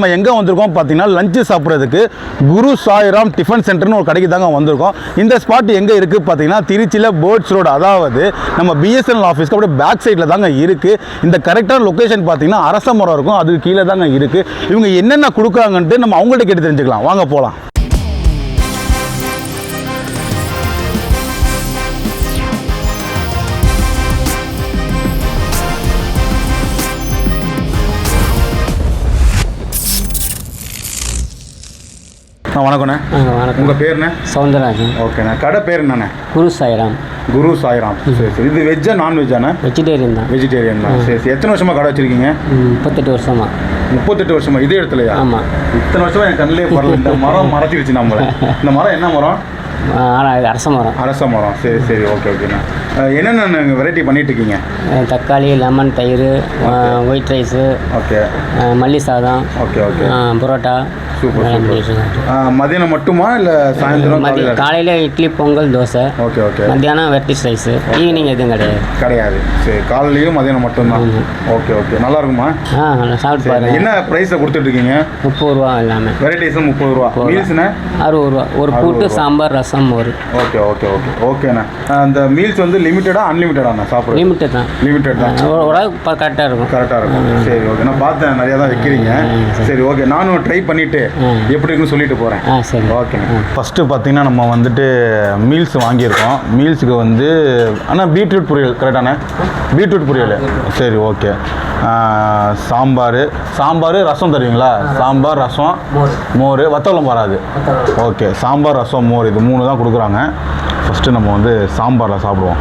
நம்ம எங்கே வந்திருக்கோம் பார்த்தீங்கன்னா லஞ்சு சாப்பிட்றதுக்கு குரு சாய்ராம் டிஃபன் சென்டர்னு ஒரு கடைக்கு தாங்க வந்திருக்கோம். இந்த ஸ்பாட் எங்கே இருக்குது பார்த்தீங்கன்னா திருச்சியில் பேர்ட்ஸ் ரோடு அதாவது நம்ம பிஎஸ்என்எல் ஆஃபீஸ்க்கு அப்படியே பேக் சைடில் தாங்க இருக்குது இந்த கரெக்டான லொக்கேஷன் பார்த்தீங்கன்னா அரச மரம் இருக்கும் அதுக்கு கீழே தாங்க இருக்குது இவங்க என்னென்ன கொடுக்குறாங்கன்ட்டு நம்ம அவங்கள்ட்ட கேட்டு தெரிஞ்சுக்கலாம். வாங்க போகலாம் வணக்கண்ணே வணக்கம். உங்கள் பேருண்ணே? சவுந்தரராஜன். ஓகேண்ணே. கடை பேர் என்னண்ணே? குரு சாய்ராம். குரு சாய்ராம். சரி சரி. இது வெஜ்ஜா நான் வெஜ்ஜாண்ணே வெஜிடேரியன் தான். வெஜிடேரியன் தான். சரி சரி. எத்தனை வருஷமா கடை வச்சிருக்கீங்க? முப்பத்தெட்டு வருஷமா. முப்பத்தெட்டு வருஷமா? இதே இடத்துலயா? ஆமாம் இத்தனை வருஷமா என் கண்ணிலே பரல இந்த மரம் மறைச்சிருச்சு நம்மள. இந்த மரம் என்ன மரம்? ஆனால் அரச மரம். அரச மரம். சரி சரி. ஓகே ஓகேண்ணா. என்னென்ன வெரைட்டி பண்ணிட்டு இருக்கீங்க? தக்காளி லெமன் தயிர் ஒயிட் ரைஸு ஓகே. மல்லி சாதம் okay okay. Parotta. Super super. மதியானம் மட்டுமா இல்லை சாயந்தரம் மதிய காலையில? காலையில் இட்லி பொங்கல் தோசை. Okay okay. மத்தியானம் வெரைட்டிஸ் ரைஸு. ஈவினிங் எதுவும் கிடையாது. கிடையாது. சரி காலையிலையும் மதியானம் மட்டும்தான். Okay okay. நல்லா இருக்குமா? ஆ சாப்பிட்டு பாருங்க. என்ன ப்ரைஸில் கொடுத்துட்டு இருக்கீங்க முப்பது ரூபா எல்லாமே வெரைட்டிஸும் முப்பது ரூபா மீல்ஸ்ண்ணே அறுபது ரூபா ஒரு கூட்டு சாம்பார் ரசம் ஒரு. Okay okay okay. ஓகேண்ணா. அந்த மீல்ஸ் வந்து லிமிட்டடா அன்லிமிட்டடாண்ணா சாப்பிட்றது? லிமிட்டு தான். லிமிட்டட் தான். கரெக்டாக இருக்கும். கரெக்டாக இருக்கும். சரி ஓகே. நான் பார்த்தேன் நிறையா தான் வைக்கிறீங்க. சரி. ஓகே. நானும் ட்ரை பண்ணிவிட்டு எப்படி இருக்குன்னு சொல்லிட்டு போகிறேன் ஆ சரி. ஓகே. ஃபஸ்ட்டு பார்த்தீங்கன்னா நம்ம வந்துட்டு மீல்ஸ் வாங்கியிருக்கோம். மீல்ஸுக்கு வந்து ஆனால் பீட்ரூட் பொரியல் கரெக்டாண்ணே பீட்ரூட் பொரியல். சரி ஓகே. சாம்பார். சாம்பார் ரசம் தருவீங்களா? சாம்பார் ரசம் மோர். மோர். வத்தவளம் வராது. ஓகே. சாம்பார் ரசம் மோர் இது மூணு தான் கொடுக்குறாங்க. ஃபஸ்ட்டு நம்ம வந்து சாம்பாரில் சாப்பிடுவோம்.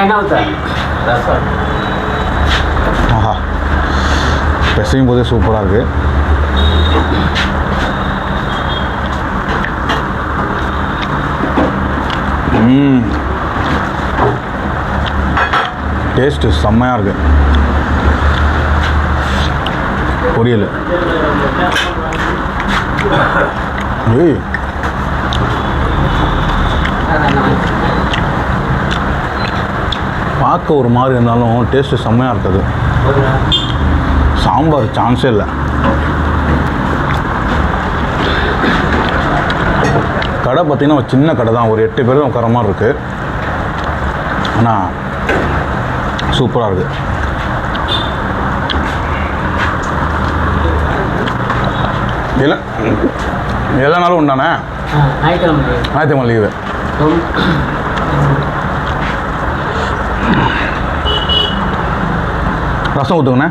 என்ன ஊற்றுறேன் ரசம் ஆஹா பிசையும் போதே சூப்பராக இருக்குது டேஸ்ட்டு செம்மையாக இருக்கு. பொரியல். ஏய். பார்க்க ஒரு மாதிரி இருந்தாலும் டேஸ்ட்டு செம்மையாக இருக்குது. சாம்பார் சான்ஸே இல்லை. கடை பார்த்தீங்கன்னா ஒரு சின்ன கடை தான். ஒரு எட்டு பேரும் உட்கார மாதிரி இருக்குது ஆனால் சூப்பராக இருக்குது இல்லை எல்லா நாளும் உண்டானே? ஞாயிற்றுக்கிழமை லீவு ரசம் ஊற்றுங்கண்ணே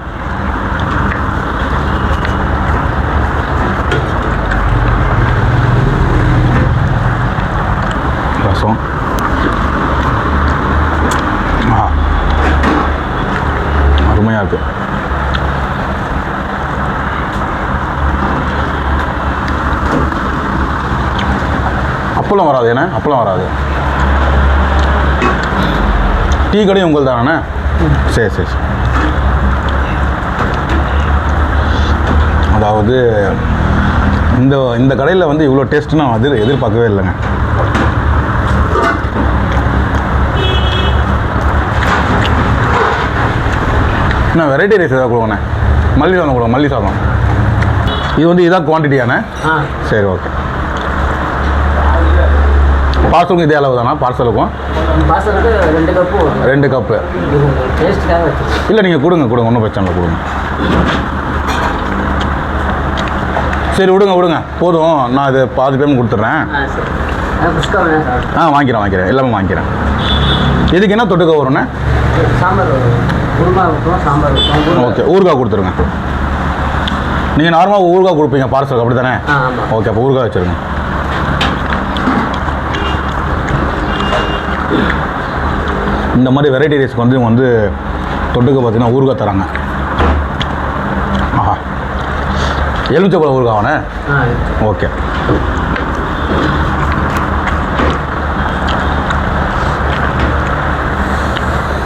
ரசம் ஆ அருமையாக இருக்கு அப்பளம் வராது என்ன அப்பளம் வராது. டீ கடையும் உங்கள் தானே சரி சரி சரி. அதாவது இந்த இந்த கடையில் வந்து இவ்வளோ டேஸ்ட்டு நான் எதிர் எதிர்பார்க்கவே இல்லைங்க. நான் வெரைட்டி ரைஸ் ஏதாவது கொடுங்கண்ணே. மல்லி சாதம் கொடுங்க மல்லி சாதம். இது வந்து இதான் குவான்டிட்டியாண்ணே சரி ஓகே பார்சலுக்கும் இதே அளவு தானா பார்சலுக்கும் ரெண்டு கப்பு. ரெண்டு கப்பு இல்லை நீங்கள் கொடுங்க கொடுங்க ஒன்றும் பிரச்சனை இல்லை கொடுங்க. சரி விடுங்க விடுங்க. போதும். நான் இது பாதி பேமெண்ட் கொடுத்துட்றேன். ஆ வாங்கிக்கிறேன் வாங்கிக்கிறேன். எல்லாமே வாங்கிக்கிறேன். இதுக்கு என்ன தொட்டுக்க வரும்ண்ணே? சாம்பார் ஓகே ஊறுகாய் கொடுத்துருங்க. நீங்கள் நார்மலாக ஊறுகாய் கொடுப்பீங்க பார்சலுக்கு அப்படி தானே ஓகே அப்போ ஊறுகாய் வச்சுருங்க. இந்த மாதிரி வெரைட்டி ரைஸ்க்கு வந்து இவங்க வந்து தொட்டுக்க பார்த்தீங்கன்னா ஊறுகாய் தராங்க. ஆஹா. எலுமிச்சப்பழம் ஊறுகாவானே ஓகே.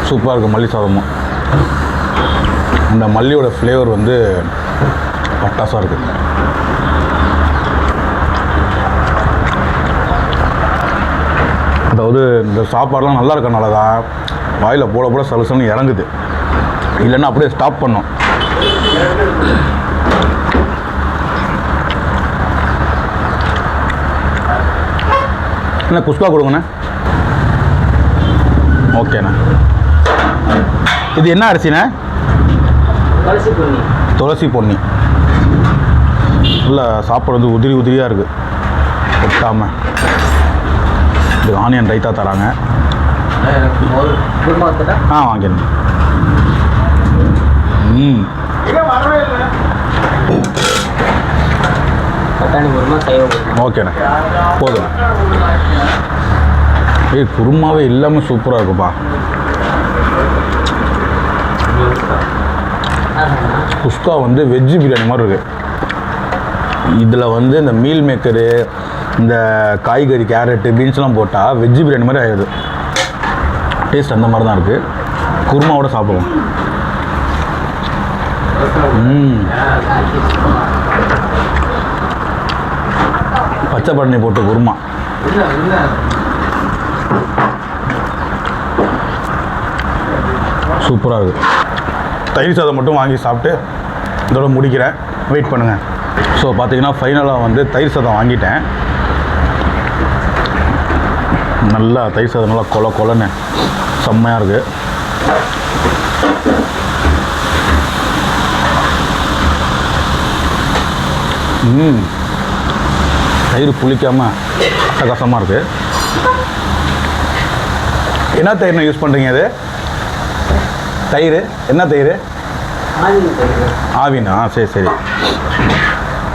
சூப்பராக இருக்குது மல்லி சாதமும். அந்த மல்லியோட ஃப்ளேவர் வந்து பட்டாசாக இருக்குது. அதாவது இந்த சாப்பாடுலாம் நல்லா இருக்கனால தான் வாயில் போட போட சலுசலுன்னு இறங்குது. இல்லைன்னா அப்படியே ஸ்டாப் பண்ணும். என்ன குஸ்கா கொடுங்கண்ணே. ஓகேண்ணா. இது என்ன அரிசிண்ணே? துளசி பொன்னி. நல்லா சாப்பாடு வந்து உதிரி உதிரியாக இருக்குது ஒட்டாமல் இது ஆனியன் ரைத்தா தராங்க. ஆ வாங்கிடுங்க. ம். ஓகேண்ணே. போதும். ஏய் குருமாவே இல்லாமல் சூப்பராக இருக்குப்பா. குஸ்கா வந்து வெஜ்ஜு பிரியாணி மாதிரி இருக்குது இதில் வந்து இந்த மீல் மேக்கரு இந்த காய்கறி கேரட்டு பீன்ஸ்லாம் போட்டால் வெஜ்ஜு பிரியாணி மாதிரி ஆகிடுது டேஸ்ட் அந்த மாதிரி தான் இருக்குது குருமாவோட சாப்பிடுவோம். பச்சை பட்டாணி போட்டு குருமா. சூப்பராக இருக்குது தயிர் சாதம் மட்டும் வாங்கி சாப்பிட்டு இதோட முடிக்கிறேன். வெயிட் பண்ணுங்கள் ஸோ பார்த்தீங்கன்னா ஃபைனலாக வந்து தயிர் சாதம் வாங்கிட்டேன். நல்லா தயிர் சாதம் நல்லா கொல கொலன்னு செம்மையாக இருக்குது ம். தயிர் புளிக்காமல் அட்டகாசமாக இருக்குது என்ன தயிர்னு யூஸ் பண்ணுறீங்க அது தயிர்? என்ன தயிர்? ஆவின் சரி சரி.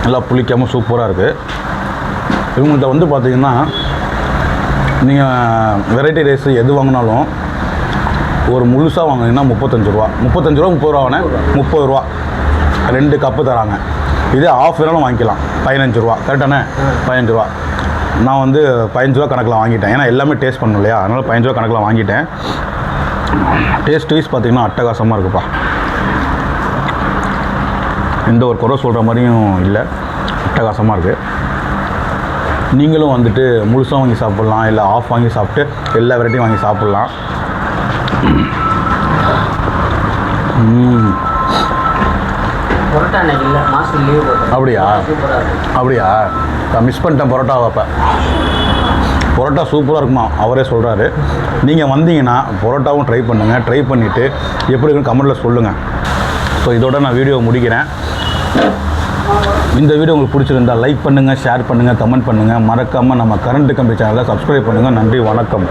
நல்லா புளிக்காமல் சூப்பராக இருக்குது இவங்கள்ட்ட வந்து பார்த்தீங்கன்னா நீங்கள் வெரைட்டி ரைஸ் எது வாங்கினாலும் ஒரு முழுசாக வாங்கினீங்கன்னா முப்பத்தஞ்சு ரூபா. முப்பத்தஞ்சு ரூபா முப்பது ரூபாண்ணே முப்பது ரூபா. ரெண்டு கப்பு தராங்க. இதே ஆஃப் வேணாலும் வாங்கிக்கலாம். பதினஞ்சு ரூபா. கரெக்டானே பதினஞ்சு ரூபா. நான் வந்து பதினஞ்சு ரூபா கணக்கில் வாங்கிட்டேன். ஏன்னா எல்லாமே டேஸ்ட் பண்ணணும் இல்லையா? அதனால் பதினஞ்சு ரூபா கணக்கில் வாங்கிட்டேன். டேஸ்ட் வைஸ் பார்த்தீங்கன்னா அட்டகாசமாக இருக்குப்பா. எந்த ஒரு குறை சொல்கிற மாதிரியும் இல்லை. அட்டகாசமாக இருக்குது நீங்களும் வந்துட்டு முழுசாக வாங்கி சாப்பிட்லாம் இல்லை ஆஃப் வாங்கி சாப்பிட்டு எல்லா வெரைட்டியும் வாங்கி சாப்பிட்லாம். அப்படியா? அப்படியா? நான் மிஸ் பண்ணிட்டேன் பரோட்டா அப்போ. பரோட்டா சூப்பராக இருக்குமா? அவரே சொல்கிறாரு நீங்கள் வந்தீங்கன்னா பரோட்டாவும் ட்ரை பண்ணுங்கள் ட்ரை பண்ணிவிட்டு எப்படி இருக்குன்னு கமெண்ட்டில் சொல்லுங்கள் ஸோ இதோட நான் வீடியோ முடிக்கிறேன். இந்த வீடியோ உங்களுக்கு பிடிச்சிருந்தா லைக் பண்ணுங்கள் ஷேர் பண்ணுங்கள் கமெண்ட் பண்ணுங்கள் மறக்காமல் நம்ம கரண்ட் கம்பி சேனலை சப்ஸ்கிரைப் பண்ணுங்கள் நன்றி வணக்கம்.